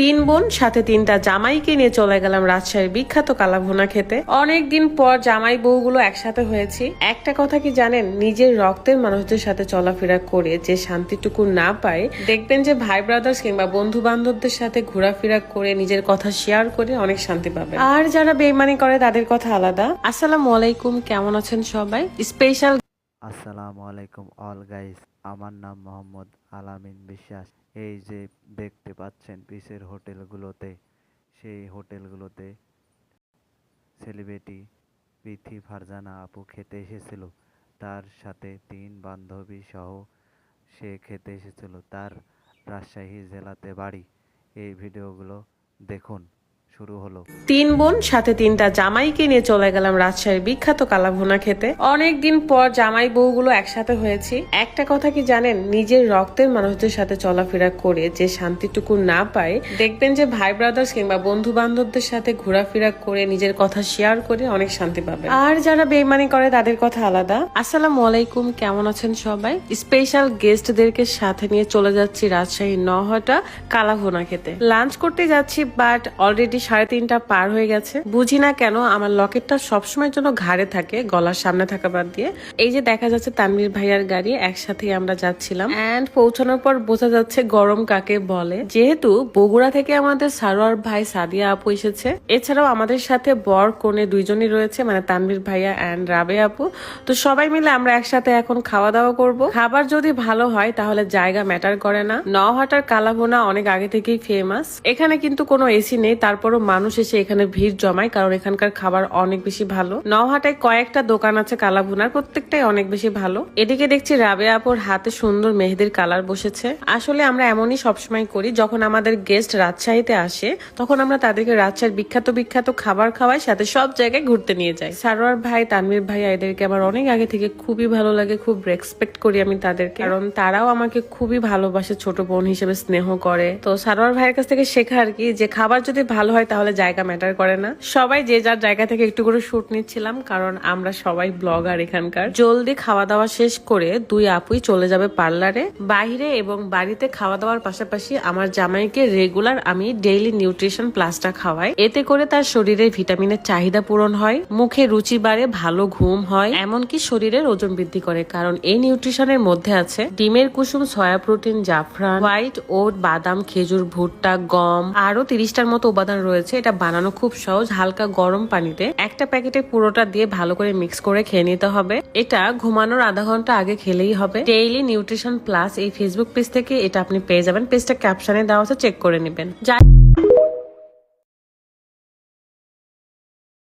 তিন বোন, সাথে তিনটা জামাইকে নিয়ে চলে গেলাম রাজশাহীর বিখ্যাত কালাভুনা খেতে। অনেকদিন পর জামাই বউগুলো একসাথে হয়েছি। একটা কথা কি জানেন? নিজের রক্তের মানুষদের সাথে চলাফেরা করে যে শান্তিটুকু না পায়, দেখবেন যে ভাই ব্রাদার্স কিংবা বন্ধু বান্ধবদের সাথে ঘোরাফেরা করে নিজের কথা শেয়ার করে অনেক শান্তি পাবে আর যারা বেইমানি করে, তাদের কথা আলাদা। আসসালামু আলাইকুম, কেমন আছেন সবাই? স্পেশাল আসসালামু আলাইকুম অল গাইস আমার নাম মোহাম্মদ আলামিন বিশ্বাস। এই যে দেখতে পাচ্ছেন পিসের হোটেলগুলোতে, সেই হোটেলগুলোতে সেলিব্রিটি প্রীতি ফারজানা আপু খেতে এসেছিল। তার সাথে তিন বান্ধবী সহ সে খেতে এসেছিল। তার রাজশাহী জেলাতে বাড়ি। এই ভিডিওগুলো দেখুন। শুরু হলো। তিন বোন, সাথে তিনটা জামাইকে নিয়ে চলে গেলাম রাজশাহীর বিখ্যাত কালাভুনা খেতে। অনেকদিন পর জামাই বউগুলো একসাথে হয়েছি। একটা কথা কি জানেন? নিজের রক্তের মানুষদের সাথে চলাফেরা করে যে শান্তিটুকু না পায়, দেখবেন যে ভাই ব্রাদার্স কিংবা বন্ধু বান্ধবদের সাথে ঘোরাফেরা করে নিজের কথা শেয়ার করে অনেক শান্তি পাবে আর যারা বেইমানি করে, তাদের কথা আলাদা। আসসালামু আলাইকুম, কেমন আছেন সবাই? স্পেশাল গেস্টদেরকে সাথে নিয়ে চলে যাচ্ছি রাজশাহী নহটা কালাভুনা খেতে। লাঞ্চ করতে যাচ্ছি বাট অলরেডি সাড়ে তিনটা পার হয়ে গেছে। বুঝি না কেন আমার লকেটটা সবসময়ের জন্য ঘাড়ে থাকে, গলার সামনে থাকা বাদ দিয়ে। এই যে দেখা যাচ্ছে তানভীর ভাইয়ার গাড়ি একসাথে আমরা যাচ্ছিলাম। এন্ড পৌঁছানোর পর বোঝা যাচ্ছে গরম কাকে বলে। যেহেতু বগুড়া থেকে আমাদের সারোয়ার ভাই সাদিয়া আপু এসেছে। এছাড়াও আমাদের সাথে বর কোণে দুইজনই রয়েছে মানে তানভীর ভাইয়া এন্ড রাবে আপু। তো সবাই মিলে আমরা একসাথে এখন খাওয়া দাওয়া করব। খাবার যদি ভালো হয়, তাহলে জায়গা ম্যাটার করে না। নহাটার কালাভুনা অনেক আগে থেকেই ফেমাস এখানে কিন্তু কোনো এসি নেই তারপরও মানুষ এসে এখানে ভিড় জমায়, কারণ এখানকার খাবার অনেক বেশি ভালো। নহাটায় কয়েকটা দোকান আছে কালাভুনার, প্রত্যেকটাই অনেক বেশি ভালো। এদিকে দেখছি রাবে আপুর হাতে সুন্দর মেহেদির কালার বসেছে। আসলে আমরা এমনই সবসময় করি, যখন আমাদের গেস্ট রাজশাহীতে আসে, তখন আমরা তাদেরকে রাজশাহীর বিখ্যাত বিখ্যাত খাবার খাওয়াই, সাথে সব জায়গায় ঘুরতে নিয়ে যাই। সারোয়ার ভাই, তানভীর ভাই, এদেরকে আমার অনেক আগে থেকে খুবই ভালো লাগে, খুব রেসপেক্ট করি আমি তাদেরকে। কারণ তারাও আমাকে খুবই ভালোবাসে, ছোট বোন হিসেবে স্নেহ করে। তো সারোয়ার ভাইয়ের কাছ থেকে শেখা আর কি, যে খাবার যদি ভালো হয় তাহলে জায়গা ম্যাটার করে না। সবাই যে যার জায়গা থেকে একটু করে শুট নিচ্ছিলাম, কারণ আমরা সবাই ব্লগার এখানকার। জলদি খাওয়া দাওয়া শেষ করে দুই আপুই চলে যাবে পার্লারে। বাইরে এবং বাড়িতে খাওয়া দাওয়ার পাশাপাশি আমার জামাইকে রেগুলার আমি ডেইলি নিউট্রিশন প্লাসটা খাওয়াই। এতে করে তার শরীরে ভিটামিনের চাহিদা পূরণ হয়, মুখে রুচি বাড়ে, ভালো ঘুম হয়, এমনকি শরীরের ওজন বৃদ্ধি করে। কারণ এই নিউট্রিশনের মধ্যে আছে ডিমের কুসুম সয়া প্রোটিন জাফরান হোয়াইট ওট বাদাম, খেজুর, ভুট্টা, গম আরও তিরিশটার মতো উপাদান রয়েছে, এটা বানানো খুব সহজ, হালকা গরম পানিতে। একটা প্যাকেটে পুরোটা দিয়ে ভালো করে মিক্স করে খেয়ে নিতে হবে। এটা ঘুমানোর আধা ঘণ্টা আগে খেলেই হবে। ডেইলি নিউট্রিশন প্লাস এই ফেসবুক পেজ থেকে এটা আপনি পেয়ে যাবেন। পেজটা ক্যাপশনে দেওয়া আছে চেক করে নেবেন। যাই